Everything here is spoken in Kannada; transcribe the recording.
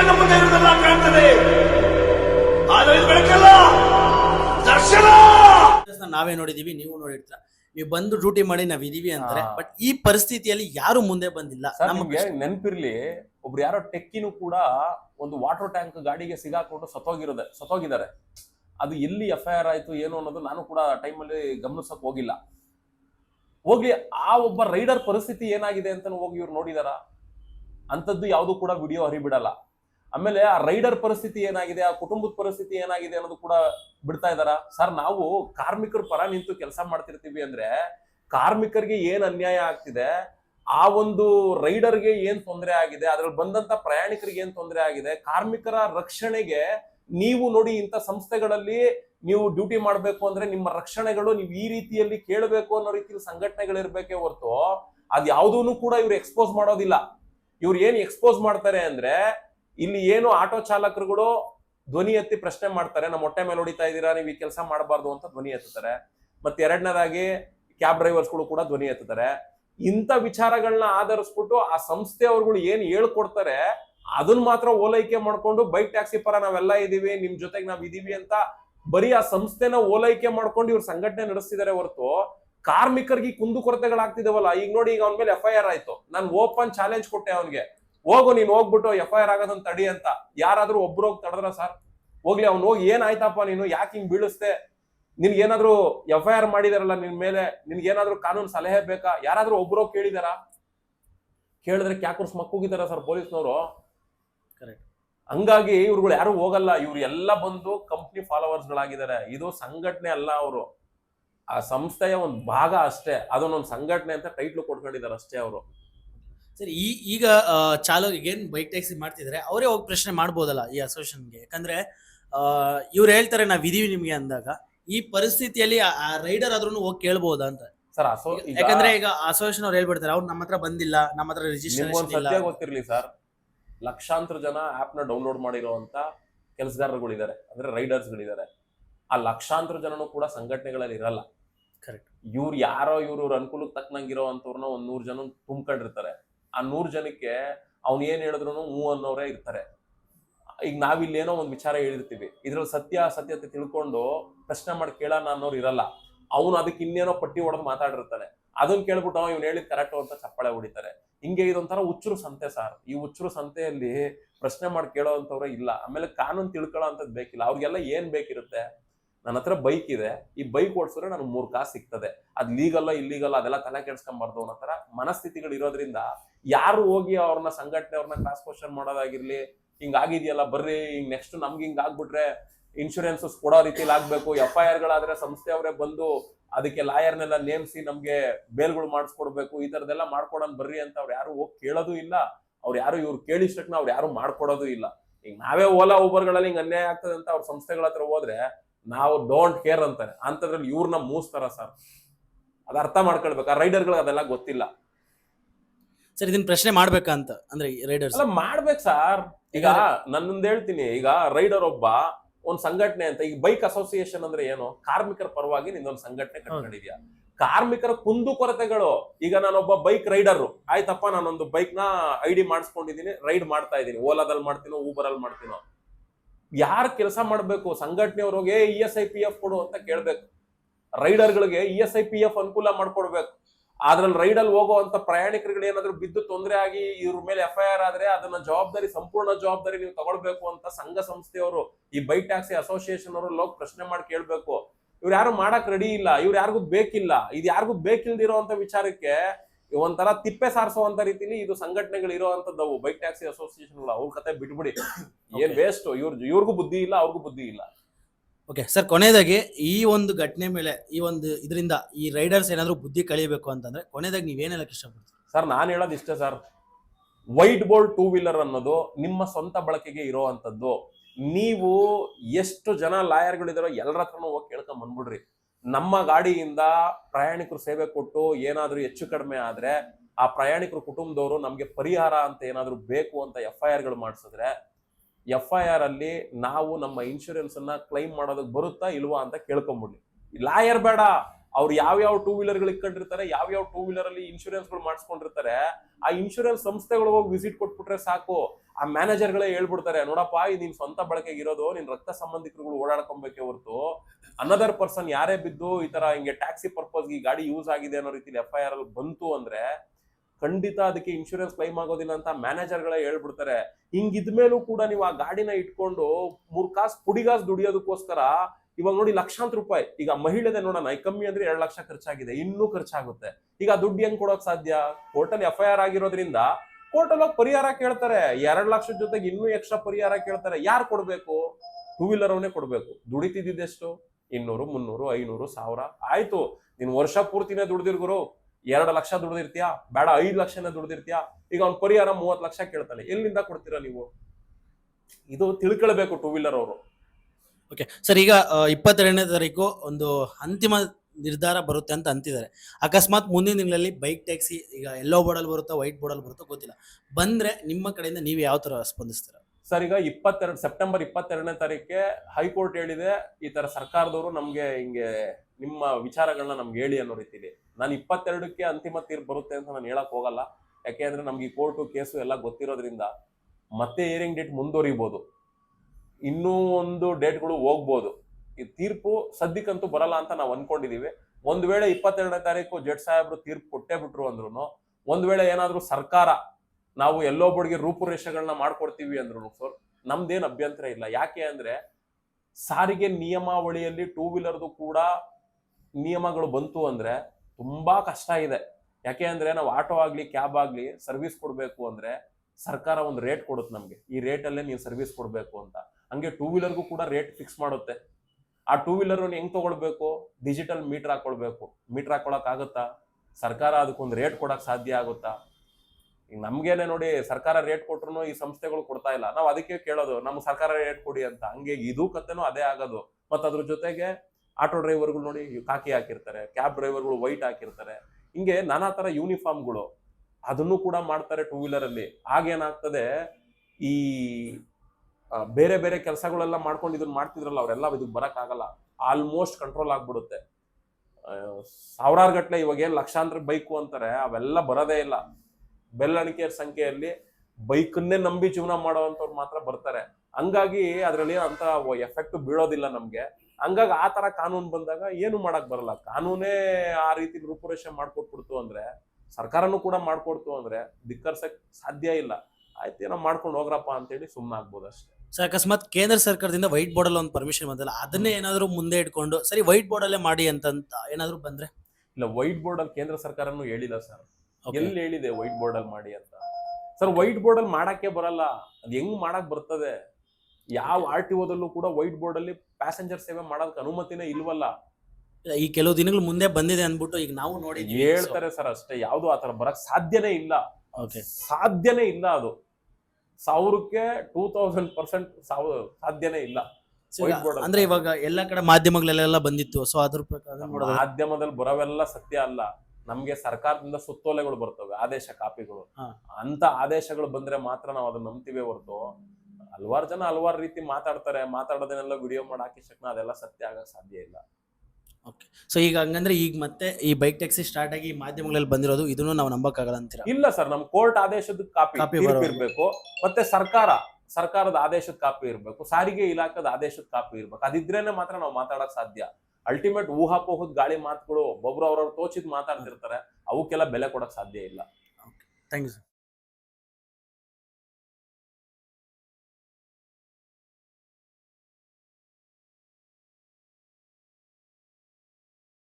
ಕಣ್ಣ ಮುಂದೆ ಇರುವುದೆಲ್ಲ ಕಾಣ್ತದೆ. ಆದ್ರೆ ಇದು ಬೆಳಕಲ್ಲ ದರ್ಶನ ನಾವೇ ನೋಡಿದೀವಿ ನೀವು ನೋಡಿರ್ತೀರ. ನೀವು ಬಂದು ಡ್ಯೂಟಿ ಮಾಡಿ ನಾವ್ ಇದೀವಿ ಅಂದ್ರೆ ಬಟ್ ಈ ಪರಿಸ್ಥಿತಿಯಲ್ಲಿ ಯಾರು ಮುಂದೆ ಬಂದಿಲ್ಲ. ನಮ್ಗೆ ನೆನಪಿರ್ಲಿ ಒಬ್ರು ಯಾರೋ ಟೆಕ್ಕಿನೂ ಕೂಡ ಒಂದು ವಾಟರ್ ಟ್ಯಾಂಕ್ ಗಾಡಿಗೆ ಸಿಗಾಕೊಂಡು ಸತ್ತೋಗಿರೋದೆ ಸತ್ತೋಗಿದ್ದಾರೆ. ಅದು ಎಲ್ಲಿ ಎಫ್ ಐ ಆರ್ ಆಯ್ತು ಏನು ಅನ್ನೋದು ನಾನು ಕೂಡ ಟೈಮಲ್ಲಿ ಗಮನಿಸಕ್ ಹೋಗಿಲ್ಲ. ಹೋಗ್ಲಿ ಆ ಒಬ್ಬ ರೈಡರ್ ಪರಿಸ್ಥಿತಿ ಏನಾಗಿದೆ ಅಂತ ಹೋಗಿ ಇವ್ರು ನೋಡಿದಾರ? ಅಂಥದ್ದು ಯಾವುದು ಕೂಡ ವಿಡಿಯೋ ಹರಿಬಿಡಲ್ಲ. ಆಮೇಲೆ ಆ ರೈಡರ್ ಪರಿಸ್ಥಿತಿ ಏನಾಗಿದೆ, ಆ ಕುಟುಂಬದ ಪರಿಸ್ಥಿತಿ ಏನಾಗಿದೆ ಅನ್ನೋದು ಕೂಡ ಬಿಡ್ತಾ ಇದಾರ ಸರ್, ನಾವು ಕಾರ್ಮಿಕರ ಪರ ನಿಂತು ಕೆಲಸ ಮಾಡ್ತಿರ್ತೀವಿ ಅಂದ್ರೆ ಕಾರ್ಮಿಕರಿಗೆ ಏನ್ ಅನ್ಯಾಯ ಆಗ್ತಿದೆ, ಆ ಒಂದು ರೈಡರ್ಗೆ ಏನ್ ತೊಂದರೆ ಆಗಿದೆ, ಅದ್ರಲ್ಲಿ ಬಂದಂತ ಪ್ರಯಾಣಿಕರಿಗೆ ಏನ್ ತೊಂದರೆ ಆಗಿದೆ, ಕಾರ್ಮಿಕರ ರಕ್ಷಣೆಗೆ ನೀವು ನೋಡಿ ಇಂಥ ಸಂಸ್ಥೆಗಳಲ್ಲಿ ನೀವು ಡ್ಯೂಟಿ ಮಾಡ್ಬೇಕು ಅಂದ್ರೆ ನಿಮ್ಮ ರಕ್ಷಣೆಗಳು ನೀವು ಈ ರೀತಿಯಲ್ಲಿ ಕೇಳಬೇಕು ಅನ್ನೋ ರೀತಿಯಲ್ಲಿ ಸಂಘಟನೆಗಳಿರ್ಬೇಕೇ ಹೊರತು ಅದ್ ಯಾವುದೂ ಕೂಡ ಇವ್ರು ಎಕ್ಸ್ಪೋಸ್ ಮಾಡೋದಿಲ್ಲ. ಇವ್ರು ಏನ್ ಎಕ್ಸ್ಪೋಸ್ ಮಾಡ್ತಾರೆ ಅಂದ್ರೆ ಇಲ್ಲಿ ಏನು ಆಟೋ ಚಾಲಕರುಗಳು ಧ್ವನಿ ಎತ್ತಿ ಪ್ರಶ್ನೆ ಮಾಡ್ತಾರೆ, ನಮ್ಮ ಹೊಟ್ಟೆ ಮೇಲೆ ಹೊಡಿತಾ ಇದ್ದೀರಾ? ನೀವು ಈ ಕೆಲಸ ಮಾಡಬಾರ್ದು ಅಂತ ಧ್ವನಿ ಎತ್ತುತ್ತಾರೆ. ಮತ್ತೆ ಎರಡನೇದಾಗಿ ಕ್ಯಾಬ್ ಡ್ರೈವರ್ಸ್ಗಳು ಕೂಡ ಧ್ವನಿ ಎತ್ತುತ್ತಾರೆ. ಇಂಥ ವಿಚಾರಗಳನ್ನ ಆಧರಿಸ್ಬಿಟ್ಟು ಆ ಸಂಸ್ಥೆಯವ್ರುಗಳು ಏನ್ ಹೇಳ್ಕೊಡ್ತಾರೆ ಅದನ್ನ ಮಾತ್ರ ಓಲೈಕೆ ಮಾಡ್ಕೊಂಡು ಬೈಕ್ ಟ್ಯಾಕ್ಸಿ ಪರ ನಾವೆಲ್ಲ ಇದೀವಿ, ನಿಮ್ ಜೊತೆಗೆ ನಾವ್ ಇದೀವಿ ಅಂತ ಬರೀ ಆ ಸಂಸ್ಥೆನ ಓಲೈಕೆ ಮಾಡ್ಕೊಂಡು ಇವ್ರ ಸಂಘಟನೆ ನಡೆಸ್ತಿದ್ದಾರೆ ಹೊರತು ಕಾರ್ಮಿಕರಿಗೆ ಕುಂದುಕೊರತೆಗಳಾಗ್ತಿದಾವಲ್ಲ ಈಗ ನೋಡಿ ಈಗ ಅವನ ಮೇಲೆ ಎಫ್ ಐ ಆರ್ ಆಯ್ತು. ನಾನು ಓಪನ್ ಚಾಲೆಂಜ್ ಕೊಟ್ಟೆ ಅವನಿಗೆ. ಹೋಗು ನೀನು ಹೋಗ್ಬಿಟ್ಟು ಎಫ್ ಐ ಆರ್ ಆಗೋದನ್ನ ತಡಿ ಅಂತ. ಯಾರಾದ್ರೂ ಒಬ್ರು ಹೋಗಿ ತಡದ್ರ ಸರ್? ಹೋಗ್ಲಿ ಅವ್ನು ಹೋಗಿ ಏನಾಯ್ತಪ್ಪ ನೀನು? ಯಾಕೆ ಹಿಂಗ್ ಬೀಳಿಸ್ದೆ? ನಿನ್ಗೆ ಏನಾದ್ರೂ ಎಫ್ ಐ ಆರ್ ಮಾಡಿದಾರಲ್ಲ ನಿನ್ ಮೇಲೆ? ನಿನ್ಗೆ ಏನಾದ್ರು ಕಾನೂನು ಸಲಹೆ ಬೇಕಾ? ಯಾರಾದ್ರೂ ಒಬ್ರು ಹೋಗಿ ಕೇಳಿದಾರ? ಕೇಳಿದ್ರೆ ಕ್ಯಾಕುರ್ಸ್ ಮಕ್ಕೋಗಿದಾರ ಸರ್ ಪೊಲೀಸ್ನವರು. ಕರೆಕ್ಟ್ ಹಂಗಾಗಿ ಇವ್ರುಗಳು ಯಾರು ಹೋಗಲ್ಲ. ಇವ್ರು ಎಲ್ಲ ಬಂದು ಕಂಪ್ನಿ ಫಾಲೋವರ್ಸ್ ಗಳಾಗಿದ್ದಾರೆ ಇದು ಸಂಘಟನೆ ಅಲ್ಲ ಅವರು. ಆ ಸಂಸ್ಥೆಯ ಒಂದು ಭಾಗ ಅಷ್ಟೇ. ಅದನ್ನೊಂದು ಸಂಘಟನೆ ಅಂತ ಟೈಟ್ಲು ಕೊಟ್ಕೊಂಡಿದ್ದಾರೆ ಅಷ್ಟೇ ಅವರು. ಸರಿ ಈ ಈಗ ಚಾಲಕರಿಗೆ ಏನ್ ಬೈಕ್ ಟ್ಯಾಕ್ಸಿ ಮಾಡ್ತಿದ್ರೆ ಅವರೇ ಹೋಗಿ ಪ್ರಶ್ನೆ ಮಾಡ್ಬೋದಲ್ಲ ಈ ಅಸೋಸಿಯೇಷನ್ಗೆ ಯಾಕಂದ್ರೆ ಇವ್ರು ಹೇಳ್ತಾರೆ ನಾವ್ ಇದೀವಿ ನಿಮ್ಗೆ ಅಂದಾಗ ಈ ಪರಿಸ್ಥಿತಿಯಲ್ಲಿ ಆ ರೈಡರ್ ಆದ್ರೂ ಹೋಗಿ ಕೇಳ್ಬೋದಾ ಅಂತ? ಸರ್ ಅಸೋ ಯಾಕಂದ್ರೆ ಈಗ ಅಸೋಸಿಯೇಷನ್ ಅವ್ರು ಹೇಳ್ಬಿಡ್ತಾರೆ ಅವ್ರು ನಮ್ಮ ಹತ್ರ ಬಂದಿಲ್ಲ ನಮ್ಮ ಹತ್ರ ರಿಜಿಸ್ಟ್ರೇಷನ್ ಇಲ್ಲ. ಗೊತ್ತಿರ್ಲಿ ಸರ್ ಲಕ್ಷಾಂತರ ಜನ ಆಪ್ನ ಡೌನ್ಲೋಡ್ ಮಾಡಿರುವಂತ ಕೆಲಸಗಾರರುಗಳಿದ್ದಾರೆ ಅಂದ್ರೆ ರೈಡರ್ಸ್ ಗಳಿದ್ದಾರೆ. ಆ ಲಕ್ಷಾಂತರ ಜನನು ಕೂಡ ಸಂಘಟನೆಗಳಲ್ಲಿ ಇರಲ್ಲ. ಕರೆಕ್ಟ್ ಇವ್ರು ಯಾರೋ ಇವ್ರ ಅನುಕೂಲಕ್ಕೆ ತಕ್ಕನಂಗಿರೋ ಅಂತವ್ರನ್ನ ಒಂದ್ ನೂರ್ ಜನ ತುಂಬ್ಕೊಂಡಿರ್ತಾರೆ. ಆ ನೂರು ಜನಕ್ಕೆ ಅವ್ನು ಏನ್ ಹೇಳಿದ್ರು ಹ್ಞೂ ಅನ್ನೋರೇ ಇರ್ತಾರೆ. ಈಗ ನಾವಿಲ್ಲೇನೋ ಒಂದ್ ವಿಚಾರ ಹೇಳಿರ್ತೀವಿ. ಇದ್ರಲ್ಲಿ ಸತ್ಯ, ಸತ್ಯತೆ ತಿಳ್ಕೊಂಡು ಪ್ರಶ್ನೆ ಮಾಡಿ ಕೇಳೋಣ ಅನ್ನೋರು ಇರಲ್ಲ. ಅವನು ಅದಕ್ಕೆ ಇನ್ನೇನೋ ಪಟ್ಟಿ ಹೊಡೆದು ಮಾತಾಡಿರ್ತಾನೆ. ಅದನ್ನ ಕೇಳ್ಬಿಟ್ಟು ಇವ್ನು ಹೇಳಿದ್ ಕರೆಕ್ಟ್ ಅಂತ ಚಪ್ಪಾಳೆ ಹೊಡಿತಾರೆ. ಹಿಂಗೆ ಇದೊಂಥರ ಹುಚ್ಚರು ಸಂತೆ ಸರ್. ಈ ಹುಚ್ಚರು ಸಂತೆಯಲ್ಲಿ ಪ್ರಶ್ನೆ ಮಾಡಿ ಕೇಳೋ ಅಂತವ್ರೆ ಇಲ್ಲ. ಆಮೇಲೆ ಕಾನೂನು ತಿಳ್ಕೊಳ್ಳೋ ಅಂತದ್ ಬೇಕಿಲ್ಲ. ಅವ್ರಿಗೆಲ್ಲ ಏನ್ ಬೇಕಿರುತ್ತೆ? ನನ್ನ ಹತ್ರ ಬೈಕ್ ಇದೆ. ಈ ಬೈಕ್ ಓಡಿಸಿದ್ರೆ ನನಗೆ ಮೂರು ಕಾಸು ಸಿಗ್ತದೆ. ಅದು ಲೀಗಲ್ಲ ಇಲ್ಲೀಗಲ್ಲ ಅದೆಲ್ಲ ತಲೆ ಕೆಡ್ಸ್ಕೊಂಬಾರ್ದು ಅನ್ನೋ ಥರ ಮನಸ್ಥಿತಿಗಳು ಇರೋದ್ರಿಂದ ಯಾರು ಹೋಗಿ ಅವ್ರನ್ನ ಸಂಘಟನೆ ಅವ್ರನ್ನ ಕ್ರಾಸ್ ಕ್ವಶನ್ ಮಾಡೋದಾಗಿರ್ಲಿ ಹಿಂಗಾಗಿದೆಯಲ್ಲ ಬರ್ರಿ, ಹಿಂಗ್ ನೆಕ್ಸ್ಟ್ ನಮ್ಗೆ ಹಿಂಗ್ ಆಗ್ಬಿಟ್ರೆ ಇನ್ಶೂರೆನ್ಸಸ್ ಕೊಡೋ ರೀತಿಲಿ ಆಗ್ಬೇಕು. ಎಫ್ ಐ ಆರ್ ಗಳಾದ್ರೆ ಸಂಸ್ಥೆಯವರೇ ಬಂದು ಅದಕ್ಕೆ ಲಾಯರ್ನೆಲ್ಲ ನೇಮಿಸಿ ನಮ್ಗೆ ಬೇಲ್ಗಳು ಮಾಡಿಸ್ಕೊಡ್ಬೇಕು. ಈ ತರದೆಲ್ಲ ಮಾಡ್ಕೊಡೋಣ ಬರ್ರಿ ಅಂತ ಅವ್ರು ಯಾರು ಹೋಗಿ ಕೇಳೋದು ಇಲ್ಲ. ಅವ್ರು ಯಾರು ಇವ್ರು ಕೇಳಿಷ್ಟಕ್ಕೆ ಅವ್ರು ಯಾರು ಮಾಡ್ಕೊಡೋದು ಇಲ್ಲ. ಈಗ ನಾವೇ ಓಲಾ ಗಳಲ್ಲಿ ಹಿಂಗ್ ಅನ್ಯಾಯ ಆಗ್ತದೆ ಅಂತ ಅವ್ರ ಸಂಸ್ಥೆಗಳ ಹತ್ರ ಹೋದ್ರೆ ನಾವು ಡೋಂಟ್ ಕೇರ್ ಅಂತಾರೆ. ಅಂತದ್ರಲ್ಲಿ ಇವ್ರನ್ನ ಮೂಸ್ತಾರ ಸರ್ ಅದ ಅರ್ಥ ಮಾಡ್ಕೊಳ್ಬೇಕು. ಆ ರೈಡರ್ಗಳಿಗೆ ಅದೆಲ್ಲ ಗೊತ್ತಿಲ್ಲ. ಸರ್ ಇದನ್ನ ಪ್ರಶ್ನೆ ಮಾಡ್ಬೇಕಾ ಅಂತ? ಅಂದ್ರೆ ರೈಡರ್ ಅಲ್ಲ ಮಾಡ್ಬೇಕು ಸರ್ ಈಗ ನನ್ನೊಂದು ಹೇಳ್ತೀನಿ. ಈಗ ರೈಡರ್ ಒಬ್ಬ ಒಂದ್ ಸಂಘಟನೆ ಅಂತ ಈಗ ಬೈಕ್ ಅಸೋಸಿಯೇಷನ್ ಅಂದ್ರೆ ಏನು? ಕಾರ್ಮಿಕರ ಪರವಾಗಿ ನಿಂದೊಂದು ಸಂಘಟನೆ ಕಟ್ಕೊಂಡಿದ್ಯಾ? ಕಾರ್ಮಿಕರ ಕುಂದು ಕೊರತೆಗಳು. ಈಗ ನಾನೊಬ್ಬ ಬೈಕ್ ರೈಡರ್ ಆಯ್ತಪ್ಪ ನಾನೊಂದು ಬೈಕ್ನ ಐಡಿ ಮಾಡಿಸ್ಕೊಂಡಿದೀನಿ ರೈಡ್ ಮಾಡ್ತಾ ಇದ್ದೀನಿ ಓಲಾದಲ್ಲಿ ಮಾಡ್ತೀನೋ ಊಬರ್ ಅಲ್ಲಿ ಮಾಡ್ತೀನೋ. ಯಾರು ಕೆಲಸ ಮಾಡಬೇಕು? ಸಂಘಟನೆಯವ್ರಿಗೆ E S I P F ಕೊಡು ಅಂತ ಕೇಳ್ಬೇಕು. ರೈಡರ್ಗಳಿಗೆ E S I P F ಅನುಕೂಲ ಮಾಡ್ಕೊಡ್ಬೇಕು. ಅದ್ರಲ್ಲಿ ರೈಡಲ್ಲಿ ಹೋಗುವಂತ ಪ್ರಯಾಣಿಕರುಗಳು ಏನಾದ್ರು ಬಿದ್ದು ತೊಂದರೆ ಆಗಿ ಇವ್ರ ಮೇಲೆ ಎಫ್ ಐ ಆರ್ ಆದ್ರೆ ಅದನ್ನ ಜವಾಬ್ದಾರಿ, ಸಂಪೂರ್ಣ ಜವಾಬ್ದಾರಿ ನೀವು ತಗೊಳ್ಬೇಕು ಅಂತ ಸಂಘ ಸಂಸ್ಥೆಯವರು, ಈ ಬೈಕ್ ಟ್ಯಾಕ್ಸಿ ಅಸೋಸಿಯೇಷನ್ ಅವರು ಲೋಕ್ ಪ್ರಶ್ನೆ ಮಾಡಿ ಕೇಳ್ಬೇಕು. ಇವ್ರು ಯಾರು ಮಾಡಕ್ ರೆಡಿ ಇಲ್ಲ, ಇವ್ರು ಯಾರಿಗೂ ಬೇಕಿಲ್ಲ. ಇದು ಯಾರಿಗೂ ಬೇಕಿಲ್ದಿರೋಂತ ವಿಚಾರಕ್ಕೆ ಒಂಥರ ತಿಪ್ಪೆ ಸಾರಿಸುವಂತ ರೀತಿಲಿ ಇದು ಸಂಘಟನೆಗಳು ಇರುವಂತದ್ದು ಬೈಕ್ ಟ್ಯಾಕ್ಸಿ ಅಸೋಸಿಯೇಷನ್ ಅವ್ರ ಕತೆ ಬಿಟ್ಬಿಡಿ. ಏನ್ ವೇಸ್ಟ್ ಇವ್ರ ಇವ್ರಿಗೂ ಬುದ್ಧಿ ಇಲ್ಲ ಅವ್ರಿಗೂ ಬುದ್ಧಿ ಇಲ್ಲ. ಓಕೆ ಸರ್ ಕೊನೆಯದಾಗಿ ಈ ಒಂದು ಘಟನೆ ಮೇಲೆ ಈ ಒಂದು ಇದರಿಂದ ಈ ರೈಡರ್ಸ್ ಏನಾದರೂ ಬುದ್ಧಿ ಕಳಿಬೇಕು ಅಂತಂದ್ರೆ ಕೊನೆಯದಾಗಿ ನೀವೇನೆಲ್ಲ ಇಷ್ಟಪಡ್ತೀರಿ? ಸರ್ ನಾನು ಹೇಳೋದು ಇಷ್ಟೇ sir white board two wheeler ಅನ್ನೋದು ನಿಮ್ಮ ಸ್ವಂತ ಬಳಕೆಗೆ ಇರೋವಂಥದ್ದು ನೀವು ಎಷ್ಟು ಜನ ಲಾಯರ್ಗಳಿದಾರೋ ಎಲ್ಲರ ಹತ್ರನೂ ಹೋಗಿ ಕೇಳ್ಕೊಂಡ್ ಬಂದ್ಬಿಡ್ರಿ. ನಮ್ಮ ಗಾಡಿಯಿಂದ ಪ್ರಯಾಣಿಕರು ಸೇವೆ ಕೊಟ್ಟು ಏನಾದರೂ ಹೆಚ್ಚು ಕಡಿಮೆ ಆದ್ರೆ ಆ ಪ್ರಯಾಣಿಕರು ಕುಟುಂಬದವರು ನಮಗೆ ಪರಿಹಾರ ಅಂತ ಏನಾದರೂ ಬೇಕು ಅಂತ ಎಫ್ ಐ ಆರ್ಗಳು ಮಾಡಿಸಿದ್ರೆ ಎಫ್ ಐ ಆರ್ ಅಲ್ಲಿ ನಾವು ನಮ್ಮ ಇನ್ಶೂರೆನ್ಸ್ ಅನ್ನ ಕ್ಲೈಮ್ ಮಾಡೋದಕ್ಕೆ ಬರುತ್ತಾ ಇಲ್ವಾ ಅಂತ ಕೇಳ್ಕೊಂಬಿಡ್ಲಿ ಲಾಯರ್ ಬೇಡ. ಅವ್ರು ಯಾವ್ಯಾವ ಟೂ ವೀಲರ್ಗಳು ಇಟ್ಕೊಂಡಿರ್ತಾರೆ ಯಾವ್ಯಾವ ಟೂ ವೀಲರ್ ಅಲ್ಲಿ ಇನ್ಶೂರೆನ್ಸ್ಗಳು ಮಾಡಿಸ್ಕೊಂಡಿರ್ತಾರೆ, ಆ ಇನ್ಶೂರೆನ್ಸ್ ಸಂಸ್ಥೆಗಳು ಹೋಗಿ ವಿಸಿಟ್ ಕೊಟ್ಬಿಟ್ರೆ ಸಾಕು. ಆ ಮ್ಯಾನೇಜರ್ಗಳೇ ಹೇಳ್ಬಿಡ್ತಾರೆ, ನೋಡಪ್ಪ ನಿನ್ ಸ್ವಂತ ಬಳಕೆಗೆ ಇರೋದು, ನಿನ್ ರಕ್ತ ಸಂಬಂಧಿಕರುಗಳು ಓಡಾಡ್ಕೊಬೇಕೆ ಹೊರತು. ಅನದರ್ ಪರ್ಸನ್ ಯಾರೇ ಬಿದ್ದು ಈ ತರ ಹಿಂಗೆ ಟ್ಯಾಕ್ಸಿ ಪರ್ಪಸ್ ಈ ಗಾಡಿ ಯೂಸ್ ಆಗಿದೆ ಅನ್ನೋ ರೀತಿಲಿ ಎಫ್ ಐ ಆರ್ ಅಲ್ಲಿ ಬಂತು ಅಂದ್ರೆ, ಖಂಡಿತ ಅದಕ್ಕೆ ಇನ್ಶೂರೆನ್ಸ್ ಕ್ಲೈಮ್ ಆಗೋದಿಲ್ಲ ಅಂತ ಮ್ಯಾನೇಜರ್ಗಳೇ ಹೇಳ್ಬಿಡ್ತಾರೆ. ಹಿಂಗಿದ್ಮೇಲೂ ಕೂಡ ನೀವು ಆ ಗಾಡಿನ ಇಟ್ಕೊಂಡು ಮೂರ್ ಕಾಸ್ ಪುಡಿಗಾಸ್ ದುಡಿಯೋದಕ್ಕೋಸ್ಕರ, ಇವಾಗ ನೋಡಿ ಲಕ್ಷಾಂತರ ರೂಪಾಯಿ. ಈಗ ಮಹಿಳೆದೇ ನೋಡೋಣ ಕಮ್ಮಿ ಅಂದ್ರೆ ಎರಡು ಲಕ್ಷ ಖರ್ಚಾಗಿದೆ, ಇನ್ನೂ ಖರ್ಚಾಗುತ್ತೆ. ಈಗ ದುಡ್ಡು ಹೆಂಗ್ ಕೊಡೋಕ್ ಸಾಧ್ಯ? ಕೋರ್ಟಲ್ಲಿ ಎಫ್ ಐ ಆರ್ ಆಗಿರೋದ್ರಿಂದ ಕೋರ್ಟಲ್ಲಿ ಹೋಗಿ ಪರಿಹಾರ ಕೇಳ್ತಾರೆ. ಎರಡ್ ಲಕ್ಷದ ಜೊತೆಗೆ ಇನ್ನೂ ಎಕ್ಸ್ಟ್ರಾ ಪರಿಹಾರ ಕೇಳ್ತಾರೆ. ಯಾರು ಕೊಡ್ಬೇಕು? ಟೂ ವೀಲರ್ ಅವನೇ ಕೊಡ್ಬೇಕು. ದುಡಿತಿದ್ದೆಷ್ಟು ಇನ್ನೂರು, ಮುನ್ನೂರು, ಐನೂರು, ಸಾವಿರ. ಆಯ್ತು. ನೀನ್ ವರ್ಷ ಪೂರ್ತಿನೇ ದುಡ್ದಿರ್ಗುರು ಎರಡು ಲಕ್ಷ ದುಡ್ದಿರ್ತೀಯಾ? ಬೇಡ, ಐದು ಲಕ್ಷನೇ ದುಡ್ದಿರ್ತೀಯಾ? ಈಗ ಅವ್ನು ಪರಿಹಾರ ಮೂವತ್ತು ಲಕ್ಷ ಕೇಳ್ತಾನೆ. ಎಲ್ಲಿಂದ ಕೊಡ್ತೀರಾ ನೀವು? ಇದು ತಿಳ್ಕೊಳ್ಬೇಕು ಟೂ ವೀಲರ್ ಅವರು. ಓಕೆ ಸರ್, ಈಗ ಇಪ್ಪತ್ತೆರಡನೇ ತಾರೀಕು ಒಂದು ಅಂತಿಮ ನಿರ್ಧಾರ ಬರುತ್ತೆ ಅಂತ ಅಂತಿದ್ದಾರೆ. ಅಕಸ್ಮಾತ್ ಮುಂದಿನ ದಿನಗಳಲ್ಲಿ ಬೈಕ್ ಟ್ಯಾಕ್ಸಿ ಈಗ ಎಲ್ಲೋ ಬೋರ್ಡಲ್ಲಿ ಬರುತ್ತೋ ವೈಟ್ ಬೋರ್ಡಲ್ಲಿ ಬರುತ್ತೋ ಗೊತ್ತಿಲ್ಲ. ಬಂದರೆ ನಿಮ್ಮ ಕಡೆಯಿಂದ ನೀವು ಯಾವ ಥರ ಸ್ಪಂದಿಸ್ತೀರ ಸರ್, ಈಗ ಇಪ್ಪತ್ತೆರಡು ಸೆಪ್ಟೆಂಬರ್ ಇಪ್ಪತ್ತೆರಡನೇ ತಾರೀಕಿಗೆ ಹೈಕೋರ್ಟ್ ಹೇಳಿದೆ, ಈ ತರ ಸರ್ಕಾರದವರು ನಮಗೆ ಹಿಂಗೆ ನಿಮ್ಮ ವಿಚಾರಗಳನ್ನ ನಮ್ಗೆ ಹೇಳಿ ಅನ್ನೋ ರೀತಿಲಿ. ನಾನು ಇಪ್ಪತ್ತೆರಡಕ್ಕೆ ಅಂತಿಮ ತೀರ್ಪು ಬರುತ್ತೆ ಅಂತ ನಾನು ಹೇಳಕ್ ಹೋಗಲ್ಲ. ಯಾಕೆಂದ್ರೆ ನಮ್ಗೆ ಈ ಕೋರ್ಟು ಕೇಸು ಎಲ್ಲ ಗೊತ್ತಿರೋದ್ರಿಂದ ಮತ್ತೆ ಏರಿಂಗ್ ಡೇಟ್ ಮುಂದುವರಿಬೋದು. ಇನ್ನೂ ಒಂದು ಡೇಟ್ಗಳು ಹೋಗ್ಬೋದು. ಈ ತೀರ್ಪು ಸದ್ಯಕ್ಕಂತೂ ಬರಲ್ಲ ಅಂತ ನಾವು ಅನ್ಕೊಂಡಿದೀವಿ. ಒಂದ್ ವೇಳೆ ಇಪ್ಪತ್ತೆರಡನೇ ತಾರೀಕು ಜಡ್ ಸಾಹೇಬ್ರು ತೀರ್ಪು ಕೊಟ್ಟೇ ಬಿಟ್ರು ಅಂದ್ರು ಒಂದ್ ವೇಳೆ ಏನಾದ್ರೂ ಸರ್ಕಾರ ನಾವು ಎಲ್ಲೊಬ್ಬರಿಗೆ ರೂಪುರೇಷೆಗಳನ್ನ ಮಾಡ್ಕೊಡ್ತೀವಿ ಅಂದ್ರು ಸರ್, ನಮ್ದೇನ್ ಅಭ್ಯಂತರ ಇಲ್ಲ. ಯಾಕೆ ಅಂದ್ರೆ ಸಾರಿಗೆ ನಿಯಮಾವಳಿಯಲ್ಲಿ ಟೂ ವೀಲರ್ದು ಕೂಡ ನಿಯಮಗಳು ಬಂತು ಅಂದ್ರೆ ತುಂಬಾ ಕಷ್ಟ ಇದೆ. ಯಾಕೆ ಅಂದ್ರೆ ನಾವು ಆಟೋ ಆಗ್ಲಿ, ಕ್ಯಾಬ್ ಆಗ್ಲಿ ಸರ್ವಿಸ್ ಕೊಡ್ಬೇಕು ಅಂದ್ರೆ ಸರ್ಕಾರ ಒಂದು ರೇಟ್ ಕೊಡುತ್ತೆ ನಮ್ಗೆ. ಈ ರೇಟ್ ಅಲ್ಲೇ ನೀವು ಸರ್ವಿಸ್ ಕೊಡ್ಬೇಕು ಅಂತ. ಹಂಗೆ ಟೂ ವೀಲರ್ಗೂ ಕೂಡ ರೇಟ್ ಫಿಕ್ಸ್ ಮಾಡುತ್ತೆ. ಆ ಟೂ ವೀಲರ್ ಹೆಂಗ್ ತಗೊಳ್ಬೇಕು? ಡಿಜಿಟಲ್ ಮೀಟರ್ ಹಾಕೊಳ್ಬೇಕು. ಮೀಟರ್ ಹಾಕೊಳಕ್ ಆಗುತ್ತಾ? ಸರ್ಕಾರ ಅದಕ್ಕೊಂದು ರೇಟ್ ಕೊಡಕ್ ಸಾಧ್ಯ ಆಗುತ್ತಾ? ಈಗ ನಮ್ಗೇನೆ ನೋಡಿ ಸರ್ಕಾರ ರೇಟ್ ಕೊಟ್ರು ಈ ಸಂಸ್ಥೆಗಳು ಕೊಡ್ತಾ ಇಲ್ಲ. ನಾವು ಅದಕ್ಕೆ ಕೇಳೋದು ನಮ್ಗೆ ಸರ್ಕಾರ ರೇಟ್ ಕೊಡಿ ಅಂತ. ಹಂಗೆ ಇದು ಕತೆನೂ ಅದೇ ಆಗೋದು. ಮತ್ತ ಅದ್ರ ಜೊತೆಗೆ ಆಟೋ ಡ್ರೈವರ್ಗಳು ನೋಡಿ ಕಾಕಿ ಹಾಕಿರ್ತಾರೆ ಕ್ಯಾಬ್ ಡ್ರೈವರ್ಗಳು ವೈಟ್ ಹಾಕಿರ್ತಾರೆ. ಹಿಂಗೆ ನಾನಾ ತರ ಯೂನಿಫಾರ್ಮ್ಗಳು ಅದನ್ನು ಕೂಡ ಮಾಡ್ತಾರೆ ಟೂ ವೀಲರ್ ಅಲ್ಲಿ. ಆಗೇನಾಗ್ತದೆ ಈ ಬೇರೆ ಬೇರೆ ಕೆಲಸಗಳೆಲ್ಲ ಮಾಡ್ಕೊಂಡು ಇದನ್ನ ಮಾಡ್ತಿದ್ರಲ್ಲ, ಅವರೆಲ್ಲ ಇದಕ್ಕೆ ಬರೋಕ್ಕಾಗಲ್ಲ. ಆಲ್ಮೋಸ್ಟ್ ಕಂಟ್ರೋಲ್ ಆಗ್ಬಿಡುತ್ತೆ. ಸಾವಿರಾರು ಗಟ್ಟಲೆ ಇವಾಗ ಏನು ಲಕ್ಷಾಂತರ ಬೈಕು ಅಂತಾರೆ, ಅವೆಲ್ಲ ಬರೋದೇ ಇಲ್ಲ. ಬೆಲ್ಲಣಿಕೆಯ ಸಂಖ್ಯೆಯಲ್ಲಿ ಬೈಕನ್ನೇ ನಂಬಿ ಜೀವನ ಮಾಡೋವಂಥವ್ರು ಮಾತ್ರ ಬರ್ತಾರೆ. ಹಂಗಾಗಿ ಅದರಲ್ಲಿ ಅಂತ ಎಫೆಕ್ಟ್ ಬೀಳೋದಿಲ್ಲ ನಮಗೆ. ಹಂಗಾಗಿ ಆ ತರ ಕಾನೂನು ಬಂದಾಗ ಏನು ಮಾಡಕ್ ಬರಲ್ಲ. ಕಾನೂನೇ ಆ ರೀತಿ ರೂಪುರೇಷೆ ಮಾಡ್ಕೊಟ್ಬಿಡ್ತು ಅಂದ್ರೆ, ಸರ್ಕಾರನೂ ಕೂಡ ಮಾಡ್ಕೊಡ್ತು ಅಂದ್ರೆ, ಧಿಕ್ಕರ್ಸಕ್ ಸಾಧ್ಯ ಇಲ್ಲ. ಆಯ್ತು, ಏನೋ ಮಾಡ್ಕೊಂಡು ಹೋಗ್ರಪ್ಪ ಅಂತೇಳಿ ಸುಮ್ಮನೆ ಆಗ್ಬೋದು ಅಷ್ಟೇ. ಸರ್ ಅಕಸ್ಮಾತ್ ಕೇಂದ್ರ ಸರ್ಕಾರದಿಂದ ವೈಟ್ ಬೋರ್ಡ್ ಅಲ್ಲಿ ಒಂದು ಪರ್ಮಿಷನ್ ಬಂದಲ್ಲ ಅದನ್ನೇ ಏನಾದ್ರು ಮುಂದೆ ಇಟ್ಕೊಂಡು ಸರಿ ವೈಟ್ ಬೋರ್ಡ್ ಅಲ್ಲೇ ಮಾಡಿ ಅಂತ ಏನಾದ್ರು ಬಂದ್ರೆ? ಇಲ್ಲ ವೈಟ್ ಬೋರ್ಡ್ ಅಲ್ಲಿ ಕೇಂದ್ರ ಸರ್ಕಾರನು ಹೇಳಿಲ್ಲ ಸರ್. ಎಲ್ಲಿ ಹೇಳಿದೆ ವೈಟ್ ಬೋರ್ಡ್ ಅಲ್ಲಿ ಮಾಡಿ ಅಂತ? ಸರ್ ವೈಟ್ ಬೋರ್ಡ್ ಅಲ್ಲಿ ಮಾಡಕ್ಕೆ ಬರಲ್ಲ. ಅದು ಹೆಂಗ್ ಮಾಡಕ್ ಬರ್ತದೆ? ಯಾವ ಆರ್ ಟಿ ಓದಲ್ಲೂ ಕೂಡ ವೈಟ್ ಬೋರ್ಡ್ ಅಲ್ಲಿ ಪ್ಯಾಸೆಂಜರ್ ಸೇವೆ ಮಾಡೋದಕ್ಕೆ ಅನುಮತಿನೇ ಇಲ್ವಲ್ಲ? ಈ ಕೆಲವು ದಿನಗಳು ಮುಂದೆ ಬಂದಿದೆ ಅಂದ್ಬಿಟ್ಟು ಈಗ ನಾವು ನೋಡಿ ಹೇಳ್ತಾರೆ ಸರ್ ಅಷ್ಟೇ ಯಾವ್ದು ಆತರ ಬರಕ್ ಸಾಧ್ಯನೇ ಇಲ್ಲ. ಓಕೆ ಸಾಧ್ಯನೇ ಇಲ್ಲ ಅದು. ಸಾವಿರಕ್ಕೆ ಟೂ ತೌಸಂಡ್ ಪರ್ಸೆಂಟ್ ಸಾಧ್ಯನೇ ಇಲ್ಲ. ಅಂದ್ರೆ ಇವಾಗ ಎಲ್ಲಾ ಕಡೆ ಮಾಧ್ಯಮಗಳೆಲ್ಲ ಬಂದಿತ್ತು ಸೊ ಅದ್ರ ಪ್ರಕಾರ ನೋಡೋದು. ಮಾಧ್ಯಮದಲ್ಲಿ ಬರೋವೆಲ್ಲ ಸತ್ಯ ಅಲ್ಲ. ನಮ್ಗೆ ಸರ್ಕಾರದಿಂದ ಸುತ್ತೋಲೆಗಳು ಬರ್ತವೆ ಆದೇಶ ಕಾಪಿಗಳು. ಅಂತ ಆದೇಶಗಳು ಬಂದ್ರೆ ಮಾತ್ರ ನಾವು ಅದನ್ನ ನಂಬ್ತೀವಿ ಹೊರತು. ಹಲವಾರು ಜನ ಹಲವಾರು ರೀತಿ ಮಾತಾಡ್ತಾರೆ ಮಾತಾಡೋದನ್ನೆಲ್ಲ ವಿಡಿಯೋ ಮಾಡಿ ಹಾಕಿ ತಕ್ಷಣ ಅದೆಲ್ಲ ಸತ್ಯ ಆಗಕ್ ಸಾಧ್ಯ ಇಲ್ಲ. ಸೊ ಈಗ ಹಂಗಂದ್ರೆ ಈಗ ಮತ್ತೆ ಈ ಬೈಕ್ ಟ್ಯಾಕ್ಸಿ ಸ್ಟಾರ್ಟ್ ಆಗಿ ಮಾಧ್ಯಮಗಳಲ್ಲಿ ಬಂದಿರೋದು ಇದನ್ನು ನಾವು ನಂಬಕ್ಕಾಗಲ್ಲ ಅಂತೀರಾ? ಇಲ್ಲ ಸರ್ ನಮ್ ಕೋರ್ಟ್ ಆದೇಶದ ಕಾಪಿ ಕಾಪಿ ಬರೋದು. ಇರ್ಬೇಕು. ಮತ್ತೆ ಸರ್ಕಾರ ಸರ್ಕಾರದ ಆದೇಶದ ಕಾಪಿ ಇರಬೇಕು. ಸಾರಿಗೆ ಇಲಾಖೆದ ಆದೇಶದ ಕಾಪಿ ಇರ್ಬೇಕು. ಅದಿದ್ರೇನೆ ಮಾತ್ರ ನಾವು ಮಾತಾಡಕ್ ಸಾಧ್ಯ. ಅಲ್ಟಿಮೇಟ್ ಊಹಾಪೋಹದ ಗಾಳಿ ಮಾತುಗಳು ಒಬ್ಬೊಬ್ರು ಅವ್ರವ್ರು ತೋಚಿದ್ ಮಾತಾಡ್ತಿರ್ತಾರೆ. ಅವಕ್ಕೆಲ್ಲ ಬೆಲೆ ಕೊಡಕ್ ಸಾಧ್ಯ ಇಲ್ಲ. Thank you sir